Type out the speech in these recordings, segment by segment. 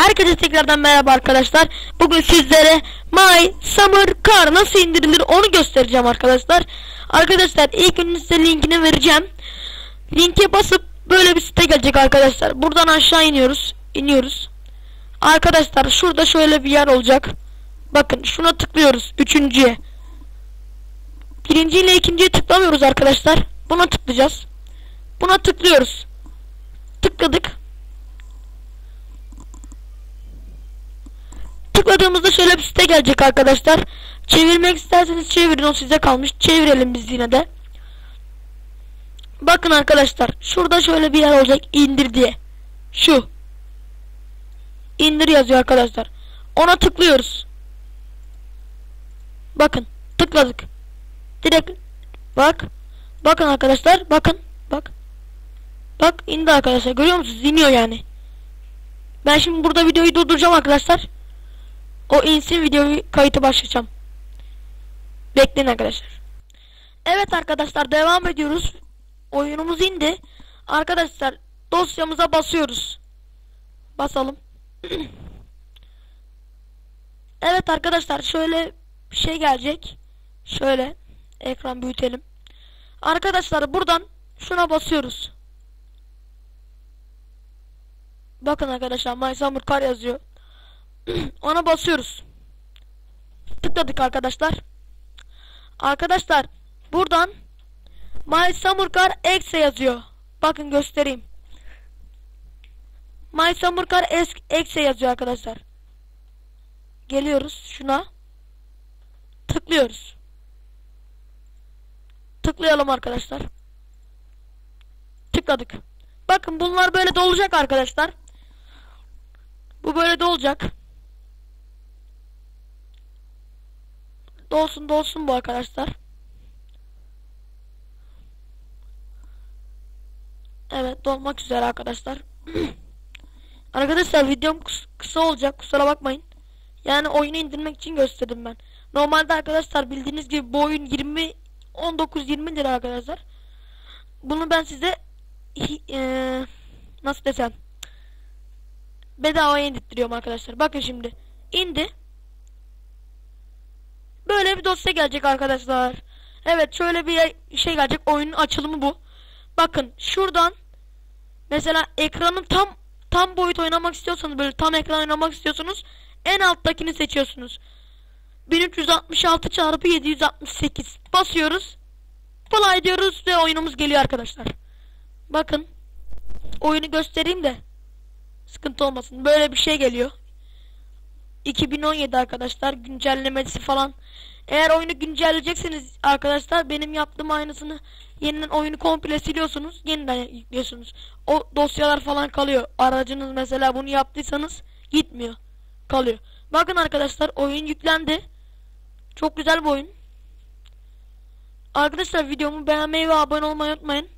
Herkese tekrardan merhaba arkadaşlar. Bugün sizlere My Summer Car nasıl indirilir onu göstereceğim arkadaşlar. Arkadaşlar ilk önce size linkini vereceğim. Linke basıp böyle bir site gelecek arkadaşlar. Buradan aşağı iniyoruz. iniyoruz. Arkadaşlar şurada şöyle bir yer olacak. Bakın şuna tıklıyoruz. Üçüncüye. Birinci ile ikinciye tıklamıyoruz arkadaşlar. Buna tıklayacağız. Buna tıklıyoruz. Tıkladık. Tıkladığımızda şöyle bir site gelecek arkadaşlar. Çevirmek isterseniz çevirin o size kalmış. Çevirelim biz yine de. Bakın arkadaşlar şurada şöyle bir yer olacak indir diye. Şu. İndir yazıyor arkadaşlar. Ona tıklıyoruz. Bakın tıkladık. Direkt bak. Bakın arkadaşlar bakın. Bak. Bak indi arkadaşlar görüyor musunuz? İniyor yani. Ben şimdi burada videoyu durduracağım arkadaşlar. O insin videoyu kayıtı başlayacağım. Bekleyin arkadaşlar. Evet arkadaşlar devam ediyoruz. Oyunumuz indi. Arkadaşlar dosyamıza basıyoruz. Basalım. evet arkadaşlar şöyle bir şey gelecek. Şöyle ekran büyütelim. Arkadaşlar buradan şuna basıyoruz. Bakın arkadaşlar My Summer Car yazıyor. Ona basıyoruz. Tıkladık arkadaşlar. Arkadaşlar buradan My Summer Car Exe yazıyor. Bakın göstereyim. My Summer Car Exe yazıyor arkadaşlar. Geliyoruz şuna. Tıklıyoruz. Tıklayalım arkadaşlar. Tıkladık. Bakın bunlar böyle dolacak arkadaşlar. Bu böyle dolacak. Dolsun dolsun bu arkadaşlar. Evet dolmak üzere arkadaşlar. arkadaşlar videom kısa olacak kusura bakmayın. Yani oyunu indirmek için gösterdim ben. Normalde arkadaşlar bildiğiniz gibi bu oyun 20 19-20 lira arkadaşlar. Bunu ben size ee, nasıl desem bedavaya indirtiyorum arkadaşlar. Bakın şimdi indi. Böyle bir dosya gelecek arkadaşlar. Evet şöyle bir şey gelecek. Oyunun açılımı bu. Bakın şuradan mesela ekranın tam tam boyut oynamak istiyorsanız böyle tam ekran oynamak istiyorsunuz en alttakini seçiyorsunuz. 1366 çarpı 768 basıyoruz. Play diyoruz ve oyunumuz geliyor arkadaşlar. Bakın oyunu göstereyim de sıkıntı olmasın. Böyle bir şey geliyor. 2017 arkadaşlar güncellemesi falan. Eğer oyunu güncelleyecekseniz arkadaşlar benim yaptığım aynısını yeniden oyunu komple siliyorsunuz. Yeniden yüklüyorsunuz. O dosyalar falan kalıyor. Aracınız mesela bunu yaptıysanız gitmiyor. Kalıyor. Bakın arkadaşlar oyun yüklendi. Çok güzel bir oyun. Arkadaşlar videomu beğenmeyi ve abone olmayı unutmayın.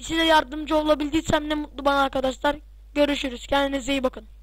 Size yardımcı olabildiysem ne mutlu bana arkadaşlar. Görüşürüz. Kendinize iyi bakın.